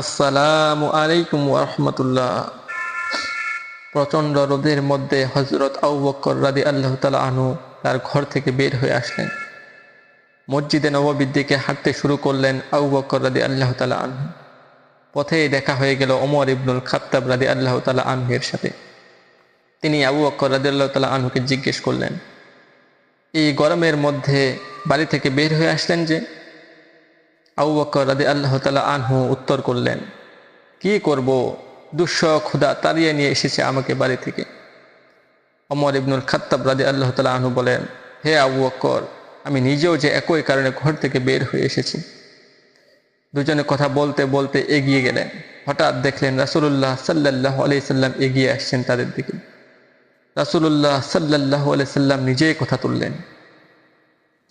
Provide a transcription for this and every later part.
আসসালামু আলাইকুম রহমতুল্লাহ প্রচণ্ড রোদের মধ্যে হজরত আউ বক্কর রাদি আল্লাহ তালা আনু তার ঘর থেকে বের হয়ে আসলেন। মসজিদে নববীর দিকে হাঁটতে শুরু করলেন আউ বক্কর রাদি আল্লাহ তালা আনহু। পথেই দেখা হয়ে গেল ওমর ইবনুল খাত্তাব রাদি আল্লাহ তালা আনহের সাথে। তিনি আবু বক্কর রাদি আল্লাহ তালা আনহুকে জিজ্ঞেস করলেন, এই গরমের মধ্যে বাড়ি থেকে বের হয়ে আসলেন যে? আবু বকর রাদি আল্লাহ তালা আনহু উত্তর করলেন, কি করব? দুঃস ক্ষুদা তাড়িয়ে নিয়ে এসেছে আমাকে বাড়ি থেকে। অমর ইবনুল খাত্তাব রাদি আল্লাহ তালা আনহু বলেন, হে আবু আমি নিজেও যে একই কারণে ঘর থেকে বের হয়ে এসেছি। দুজনে কথা বলতে বলতে এগিয়ে গেলেন। হঠাৎ দেখলেন রাসুল্লাহ সাল্লাহ আলি সাল্লাম এগিয়ে আসছেন তাদের দিকে। রাসুল্লাহ সাল্লাহ আলি সাল্লাম নিজেই কথা তুললেন,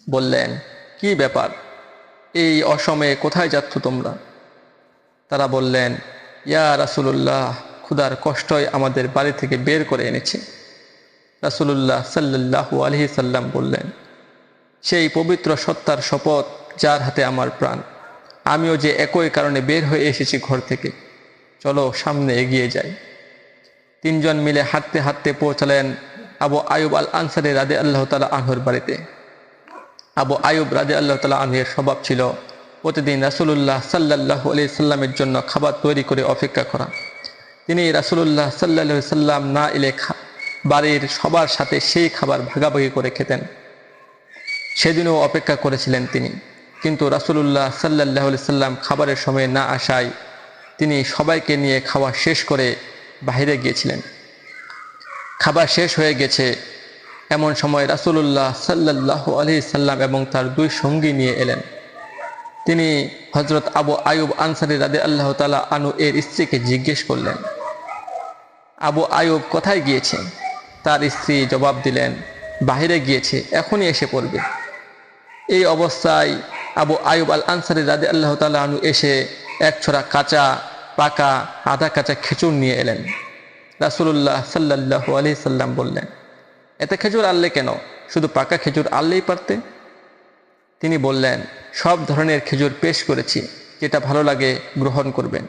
বললেন, কি ব্যাপার? এই অসমে কোথায় যাচ্ছ তোমরা? তারা বললেন, ইয়া রাসুলুল্লাহ ক্ষুদার কষ্টই আমাদের বাড়ি থেকে বের করে এনেছে। রাসুলুল্লাহ সাল্লাহু আলহি সাল্লাম বললেন, সেই পবিত্র সত্তার শপথ যার হাতে আমার প্রাণ। আমিও যে একই কারণে বের হয়ে এসেছি ঘর থেকে। চলো সামনে এগিয়ে যাই। তিনজন মিলে হাঁটতে হাঁটতে পৌঁছালেন আবু আয়ুব আল আনসারি রাদে আল্লাহ তালা আনহর বাড়িতে। আবু আয়ুব রাজা আল্লাহ তালা আনহের স্বভাব ছিল প্রতিদিন রাসুলুল্লাহ সাল্লাহ আলি সাল্লামের জন্য খাবার তৈরি করে অপেক্ষা করা। তিনি রাসুলুল্লাহ সাল্লাহ সাল্লাম না এলে বাড়ির সবার সাথে সেই খাবার ভাগাভাগি করে খেতেন। সেদিনও অপেক্ষা করেছিলেন তিনি। কিন্তু রাসুলুল্লাহ সাল্লাহ সাল্লাম খাবারের সময় না আসায় তিনি সবাইকে নিয়ে খাওয়া শেষ করে বাহিরে গিয়েছিলেন। খাবার শেষ হয়ে গেছে এমন সময় রাসুলুল্লাহ সাল্লাহ আলি সাল্লাম এবং তার দুই সঙ্গী নিয়ে এলেন। তিনি হজরত আবু আয়ুব আনসারি রাদে আল্লাহ তালা আনু এর স্ত্রীকে জিজ্ঞেস করলেন, আবু আয়ুব কোথায় গিয়েছে? তার স্ত্রী জবাব দিলেন, বাহিরে গিয়েছে, এখনই এসে পড়বে। এই অবস্থায় আবু আয়ুব আল আনসারি রাদে আল্লাহ তালা আনু এসে এক ছড়া কাঁচা, পাকা, আধা কাঁচা খেচুর নিয়ে এলেন। রাসুলুল্লাহ সাল্লাহ আলি সাল্লাম বললেন এতে খেজুর আনলে কেন? শুধু পাকা খেজুর আনলেই পারতে? তিনি বললেন, সব ধরনের খেজুর পেশ করেছি, যেটা ভালো লাগে গ্রহণ করবেন।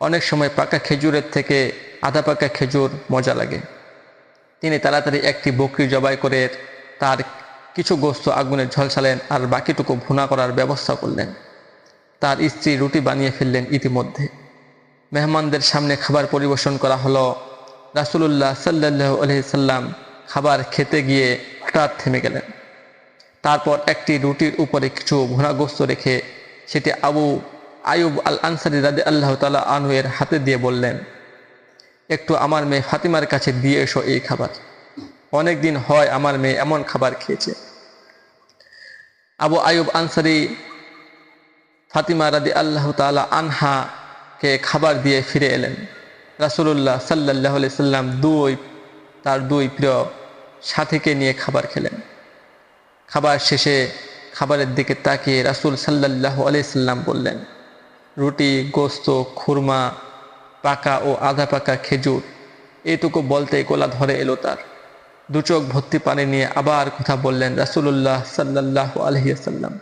অনেক সময় পাকা খেজুরের থেকে আধা পাকা খেজুর মজা লাগে। তিনি তাড়াতাড়ি একটি বকরি জবাই করে তার কিছু গোস্ত আগুনে ঝলসালেন আর বাকিটুকু ভুনা করার ব্যবস্থা করলেন। তার স্ত্রী রুটি বানিয়ে ফেললেন ইতিমধ্যে। মেহমানদের সামনে খাবার পরিবেশন করা হলো রাসুলুল্লাহ সাল্লাহ আলহি সাল্লাম খাবার খেতে গিয়ে হঠাৎ থেমে গেলেন। তারপর একটি রুটির উপরে কিছু ভুনাগ্রস্ত রেখে সেটি আবু আয়ুব আল আনসারি রাদে আল্লাহ তালা আনুয়ের হাতে দিয়ে বললেন, একটু আমার মেয়ে ফাতিমার কাছে দিয়ে এসো এই খাবার। অনেক দিন হয় আমার মেয়ে এমন খাবার খেয়েছে। আবু আয়ুব আনসারি ফাতিমা রাদি আল্লাহ তালা আনহাকে খাবার দিয়ে ফিরে এলেন। রাসুলুল্লাহ সাল্লাহ সাল্লাম দুই, তার দুই প্রিয় সাথীকে নিয়ে খাবার খেলেন। খাবার শেষে খাবারের দিকে তাকিয়ে রাসুল সাল্লাহ আলাইসাল্লাম বললেন, রুটি, গোস্ত, খুরমা, পাকা ও আধা পাকা খেজুর, এটুকু বলতে গোলা ধরে এলো তার। দু চোখ ভর্তি পানি নিয়ে আবার কথা বললেন রাসুলুল্লাহ সাল্লাহ আলহিয়াসাল্লাম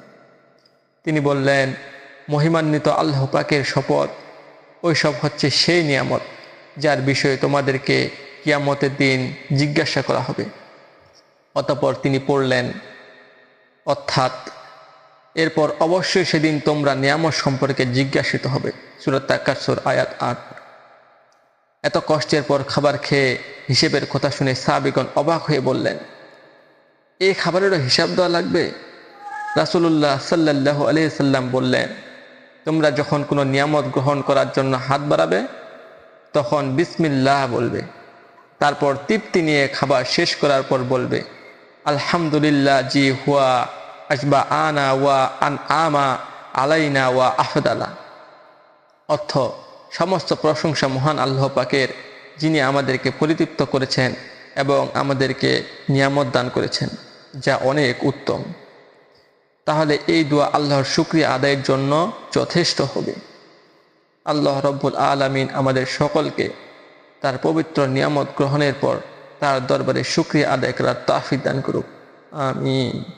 তিনি বললেন, মহিমান্বিত আল্লাহ পাকের শপথ, ওইসব হচ্ছে সেই নিয়ামত, যার বিষয়ে তোমাদেরকে কিয়ামতের দিন জিজ্ঞাসা করা হবে। অতপর তিনি পড়লেন, অর্থাৎ এরপর অবশ্যই সেদিন তোমরা নিয়ামত সম্পর্কে জিজ্ঞাসিত হবে। সুরত আয়াত আট। এত কষ্টের পর খাবার খেয়ে হিসেবের কথা শুনে সাহাবিগণ অবাক হয়ে বললেন এই খাবারেরও হিসাব দেওয়া লাগবে? রাসুলুল্লাহ সাল্লাহ আলহিসাল্লাম বললেন, তোমরা যখন কোনো নিয়ামত গ্রহণ করার জন্য হাত বাড়াবে, তখন বিসমিল্লাহ বলবে। তারপর তৃপ্তি নিয়ে খাবার শেষ করার পর বলবে আলহামদুলিল্লাহ জি হুয়া আসবা আনা ওয়া আন আমা আলাইনা ওয়া আফদালা অর্থ, সমস্ত প্রশংসা মহান আল্লাহ পাকের, যিনি আমাদেরকে পরিতৃপ্ত করেছেন এবং আমাদেরকে নিয়ামত দান করেছেন, যা অনেক উত্তম। তাহলে এই দোয়া আল্লাহর শুক্রিয়া আদায়ের জন্য যথেষ্ট হবে। আল্লাহ রব্বুল আলমিন আমাদের সকলকে তার পবিত্র নিয়ামত গ্রহণের পর তার দরবারে শুক্রিয়া আদায় করার তাফি দান করুক। আমিন।